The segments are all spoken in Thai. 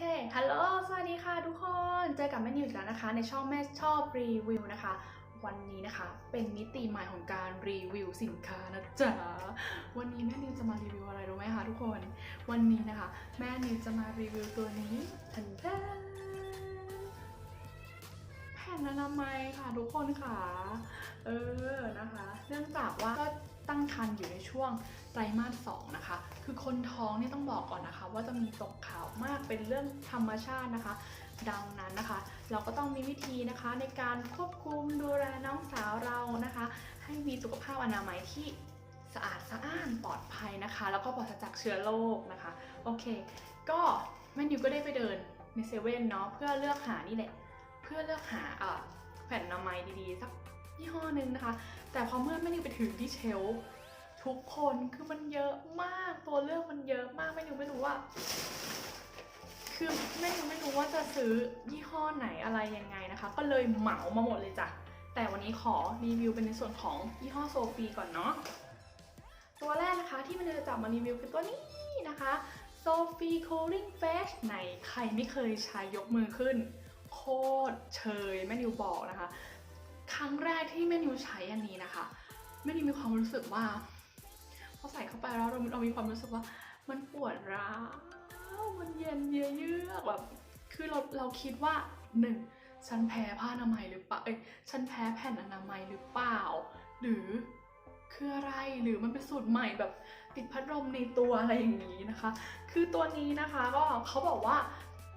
เค ฮัลโหล สวัสดีค่ะทุกคน เจอกับแม่นิวอีกแล้วนะคะ ในช่องแม่ชอบรีวิวนะคะ วันนี้นะคะ เป็นมิติใหม่ของการรีวิวสินค้านะจ๊ะ วันนี้แม่นิวจะมารีวิวอะไรรู้ไหมคะทุกคน วันนี้นะคะ แม่นิวจะมารีวิวตัวนี้ทันแทนแผ่นอนามัยค่ะทุกคนค่ะ เออนะคะ เนื่องจากว่าก็ ตั้งครรภ์อยู่ในช่วงไตรมาสสองนะคะ คือคนท้องเนี่ยต้องบอกก่อนนะคะ ว่าจะมีตกขาวมากเป็นเรื่องธรรมชาตินะคะ ดังนั้นนะคะ เราก็ต้องมีวิธีนะคะในการควบคุมดูแลน้องสาวเรานะคะ ให้มีสุขภาพอนามัยที่สะอาดสะอ้านปลอดภัยนะคะ แล้วก็ปลอดจากเชื้อโรคนะคะ โอเค ก็แมนิวก็ได้ไปเดินในเซเว่นเนาะเพื่อเลือกหานี่แหละ เพื่อเลือกหาแผ่นอนามัยดีๆ สักยี่ห้อหนึ่งนะคะ แต่พอเมื่อแม่นิวไปถึงที่เชลทุกคนคือมันเยอะมากตัวเลือกมันเยอะมากแม่นิวไม่รู้ว่า คือแม่นิวไม่รู้ว่าจะซื้อยี่ห้อไหนอะไรยังไงนะคะ ก็เลยเหมามาหมดเลยจ้ะแต่วันนี้ขอรีวิวเป็นในส่วนของยี่ห้อโซฟีก่อนเนาะตัวแรกนะคะที่แม่นิวจะจับมารีวิวคือตัวนี้นะคะโซฟีคูลิ่งเฟสไหนใครไม่เคยใช้ยกมือขึ้น โคตรเชยแม่นิวบอกนะคะ ครั้งแรกที่แม่นิวใช้อันนี้นะคะแม่นิวมีความรู้สึกว่าพอใส่เข้าไปแล้วเราเรามีความรู้สึกว่า มันปวดร้าวมันเย็นเยือกแบบคือเราเราคิดว่าหนึ่งฉันแพ้ผ้าอนามัยหรือเปล่าเอ้ยฉันแพ้แผ่นอนามัยหรือเปล่า หรือคืออะไรหรือมันเป็นสูตรใหม่แบบติดพัดลมในตัวอะไรอย่างนี้นะคะ คือตัวนี้นะคะก็เขาบอกว่า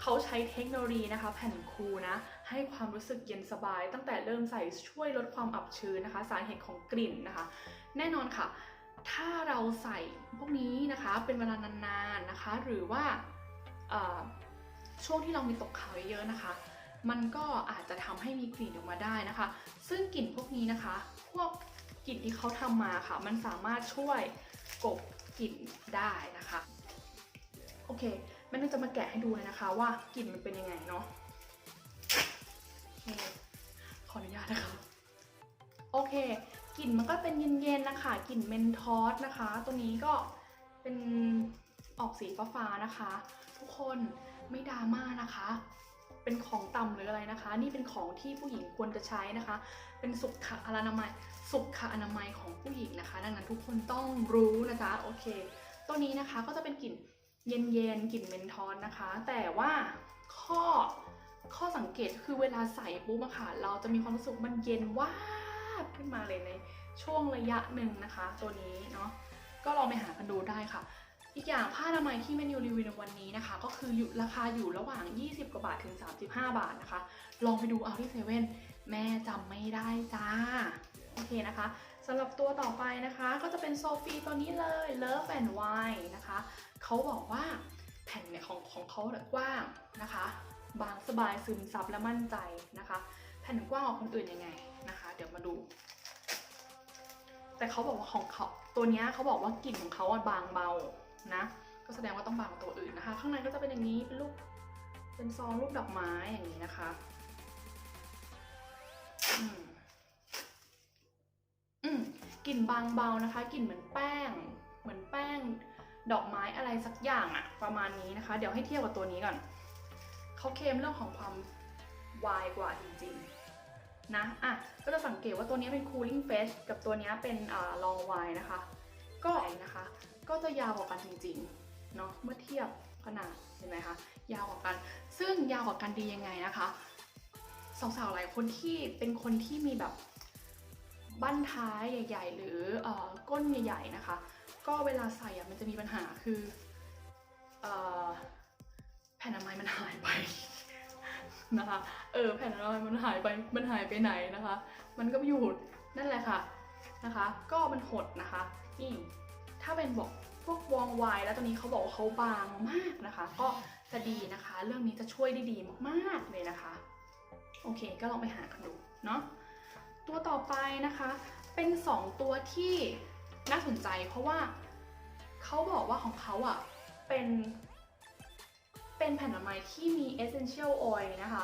เขาใช้เทคโนโลยีนะคะ แผ่นคูลนะให้ความรู้สึกเย็นสบาย ตั้งแต่เริ่มใส่ช่วยลดความอับชื้นนะคะ สาเหตุของกลิ่นนะคะ แน่นอนค่ะ ถ้าเราใส่พวกนี้นะคะเป็นเวลานานๆนะคะ หรือว่าช่วงที่เรามีตกขาวเยอะๆนะคะ มันก็อาจจะทำให้มีกลิ่นออกมาได้นะคะ ซึ่งกลิ่นพวกนี้นะคะ พวกกลิ่นที่เขาทำมาค่ะ มันสามารถช่วยกบกลิ่นได้นะคะ โอเค ม่นุ่นจะมาแกะให้ดูเลยนะคะว่ากลิ่นมันเป็นยังไงเนาะขออนุญาตนะคะ โอเค กลิ่นมันก็เป็นเย็นๆนะคะ กลิ่นเมนทอสนะคะ ตัวนี้ก็เป็นออกสีฟ้าๆนะคะ ทุกคนไม่ดราม่านะคะ เป็นของต่ำหรืออะไรนะคะ นี่เป็นของที่ผู้หญิงควรจะใช้นะคะ เป็นสุขอนามัย สุขอนามัยของผู้หญิงนะคะ ดังนั้นทุกคนต้องรู้นะจ๊ะโอเค ตัวนี้นะคะก็จะเป็นกลิ่น เย็นๆกลิ่นเมนทอสนะคะ แต่ว่าข้อข้อสังเกตคือเวลาใส่ปุ๊บอะค่ะเราจะมีความรู้สึกมันเย็นวาบขึ้นมาเลยในช่วงระยะหนึ่งนะคะ ตัวนี้เนาะก็ลองไปหากันดูได้ค่ะ อีกอย่างผ้าอนามัยที่เมนูรีวิวในวันนี้นะคะ ก็คืออยู่ราคาอยู่ระหว่าง 20 กว่าบาทถึง 35 บาทนะคะ ลองไปดูเอาที่เซเว่นแม่จำไม่ได้จ้าโอเคนะคะสำหรับตัวต่อไปนะคะ ก็จะเป็นโซฟีตัวนี้เลย Love and Wine นะคะ เขาบอกว่าแผ่นเนี่ยของของเขาเนี่ยกว้างนะคะ บางสบายซึมซับและมั่นใจนะคะ แผ่นกว้างกว่าคนอื่นยังไงนะคะ เดี๋ยวมาดู แต่เขาบอกว่าของเขาตัวนี้เขาบอกว่ากลิ่นของเขาอะบางเบานะก็แสดงว่าต้องบางตัวอื่นนะคะ ข้างในก็จะเป็นอย่างนี้เป็นรูปเป็นซองรูปดอกไม้อย่างนี้นะคะอืมอืมกลิ่นบางเบานะคะกลิ่นเหมือนแป้ง เหมือนแป้ง ดอกไม้อะไรสักอย่างอะประมาณนี้นะคะ เดี๋ยวให้เทียบกับตัวนี้ก่อนเขาเคลมเรื่องของความวายกว่าจริงๆนะอะก็จะสังเกตว่าตัวนี้เป็น cooling face กับตัวนี้เป็นอ่า long wine นะคะ ก็นะคะ ก็จะยาวกว่ากันจริงๆเนาะเมื่อเทียบขนาดเห็นไหมคะยาวกว่ากัน ซึ่งยาวกว่ากันดียังไงนะคะสาวๆหลายคนที่เป็นคนที่มีแบบบั้นท้ายใหญ่ ๆ หรือเอ่อก้นใหญ่ ๆ นะคะ ก็เวลาใส่อะมันจะมีปัญหาคืออแผ่นอนามัยมันหายไปนะคะเออแผ่นอนามัยมันหายไปมันหายไปไหนนะคะ มันก็อยู่นั่นแหละค่ะนะคะ ก็มันหดนะคะนี่ถ้าเป็นบอกพวกวองไวแล้วตอนนี้เขาบอกว่าเขาบางมากนะคะ ก็จะดีนะคะ เรื่องนี้จะช่วยได้ดีมากๆเลยนะคะ โอเคก็ลองไปหากันดูเนาะตัวต่อไปนะคะ เป็น 2 ตัวที่น่าสนใจเพราะว่า เขาบอกว่าของเขาอะเป็นเป็นแผ่นอนามัยที่มี essential oil นะคะ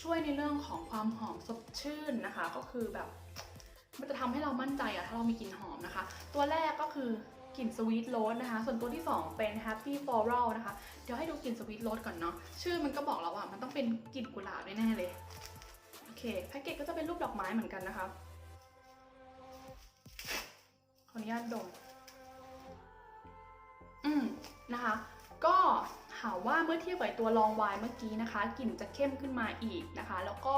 ช่วยในเรื่องของความหอมสดชื่นนะคะ ก็คือแบบมันจะทำให้เรามั่นใจอะถ้าเรามีกลิ่นหอมนะคะ ตัวแรกก็คือกกลิ่นสวีทโรสนะคะ ส่วนตัวที่ 2 เป็น Happy Floral นะคะ เดี๋ยวให้ดูกลิ่นสวีทโรสก่อนเนาะ ชื่อมันก็บอกแล้วว่ามันต้องเป็นกลิ่นกุหลาบแน่ๆเลย โอเค แพ็กเกจก็จะเป็นรูปดอกไม้เหมือนกันนะคะ ขออนุญาตดม อืมนะคะ ก็ถาว่าเมื่อเทียบกับตัวลองไวน์เมื่อกี้นะคะกลิ่นจะเข้มขึ้นมาอีกนะคะ แล้วก็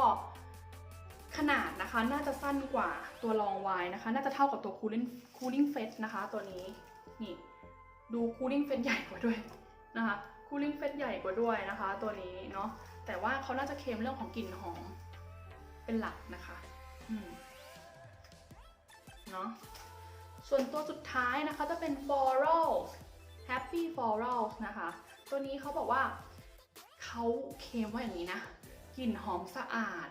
ขนาดนะคะน่าจะสั้นกว่าตัวลองไวน์นะคะ น่าจะเท่ากับตัว cooling cooling fest นะคะ ตัวนี้นี่ดู cooling fest ใหญ่กว่าด้วยนะคะ cooling fest ใหญ่กว่าด้วยนะคะ ตัวนี้เนาะแต่ว่าเขาน่าจะเค็มเรื่องของกลิ่นหอมเป็นหลักนะคะอืมเนาะส่วนตัวสุดท้ายนะคะจะเป็น floral happy floral นะคะ ตัวนี้เขาบอกว่าเขาเคลมว่าอย่างนี้นะ กลิ่นหอมสะอาด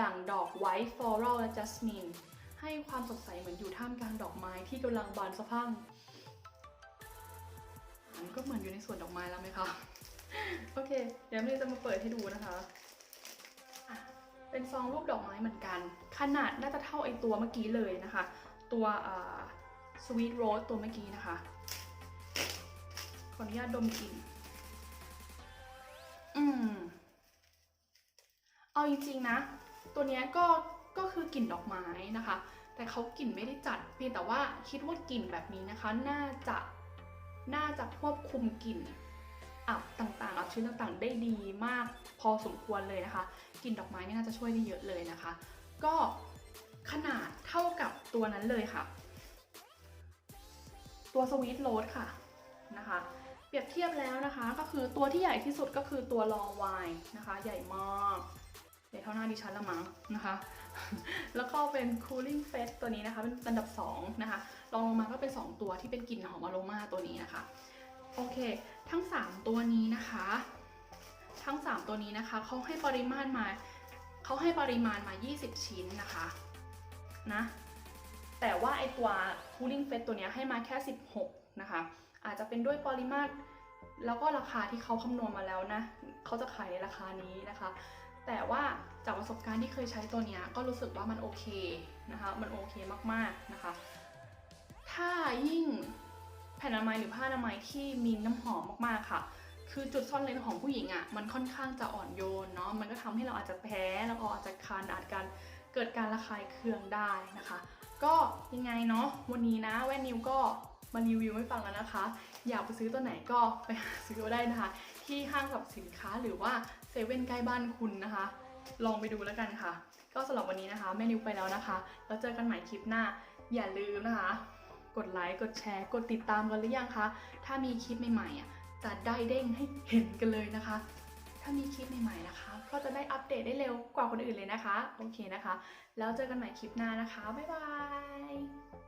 ดั่งดอกไวท์ floral และ jasmine ให้ความสดใสเหมือนอยู่ท่ามกลางดอกไม้ที่กำลังบานสะพั่งอันก็เหมือนอยู่ในสวนดอกไม้แล้วไหมคะ โอเค เดี๋ยวเมย์จะมาเปิดให้ดูนะคะ เป็นซองรูปดอกไม้เหมือนกัน ขนาดน่าจะเท่าไอตัวเมื่อกี้เลยนะคะ ตัวสวีทโรสตัวเมื่อกี้นะคะ ออนุญาตดมกลิ่นอืม เอาจริงๆนะ ตัวเนี้ยก็ ก็คือกลิ่นดอกไม้นะคะ แต่เขากลิ่นไม่ได้จัด เพียงแต่ว่าคิดว่ากลิ่นแบบนี้นะคะ น่าจะ น่าจะควบคุมกลิ่นอับต่างๆอับชื้นต่างๆ ได้ดีมากพอสมควรเลยนะคะ กลิ่นดอกไม้นี่น่าจะช่วยได้เยอะเลยนะคะ ก็ขนาดเท่ากับตัวนั้นเลยค่ะ ตัวสวีทโรสค่ะนะคะ เปรียบเทียบแล้วนะคะ ก็คือตัวที่ใหญ่ที่สุดก็คือตัวลองวน์นะคะ ใหญ่มากใหญ่เท่าหน้าดิฉันละมั้งนะคะ แล้วก็เป็น cooling fest ตัวนี้นะคะ เป็นอันดับ 2 นะคะรองลงมาก็เป็น 2 ตัวที่เป็นกลิ่นหอมอโรมาตัวนี้นะคะ โอเค ทั้ง 3 ตัวนี้นะคะ ทั้ง 3 ตัวนี้นะคะเขาให้ปริมาณมาเขาให้ปริมาณมา 20 ชิ้นนะคะนะแต่ว่าไอตัว cooling fest ตัวนี้ให้มาแค่ 16 นะคะ อาจจะเป็นด้วยปริมาตร แล้วก็ราคาที่เขาคำนวณมาแล้วนะเขาจะขายในราคานี้นะคะ แต่ว่าจากประสบการณ์ที่เคยใช้ตัวนี้ก็รู้สึกว่ามันโอเคนะคะมันโอเคมากๆนะคะ ถ้ายิ่งแผ่นอนามัยหรือผ้าอนามัยที่มีน้ำหอมมากๆค่ะ คือจุดซ่อนเลนของผู้หญิงอะ่ะมันค่อนข้างจะอ่อนโยนเนาะ มันก็ทำให้เราอาจจะแพ้ แล้วก็อาจจะคันอาจการเกิดการระคายเคืองได้นะคะ ก็ยังไงเนาะวันนี้นะแว่นนิวก็ มารีวิวให้ฟังแล้วนะคะ อยากไปซื้อตัวไหนก็ไปหาซื้อได้นะคะ ที่ห้างสรรพสินค้าหรือว่าเซเว่นใกล้บ้านคุณนะคะ ลองไปดูแล้วกันค่ะ ก็สำหรับวันนี้นะคะแม่นิวไปแล้วนะคะ แล้วเจอกันใหม่คลิปหน้า อย่าลืมนะคะ กดไลค์กดแชร์ กดติดตามกันหรือยังคะ ถ้ามีคลิปใหม่ๆอะจะได้เด้งให้เห็นกันเลยนะคะ ถ้ามีคลิปใหม่ๆนะคะ ก็จะได้อัปเดตได้เร็วกว่าคนอื่นเลยนะคะ โอเคนะคะ แล้วเจอกันใหม่คลิปหน้านะคะ บ๊ายบาย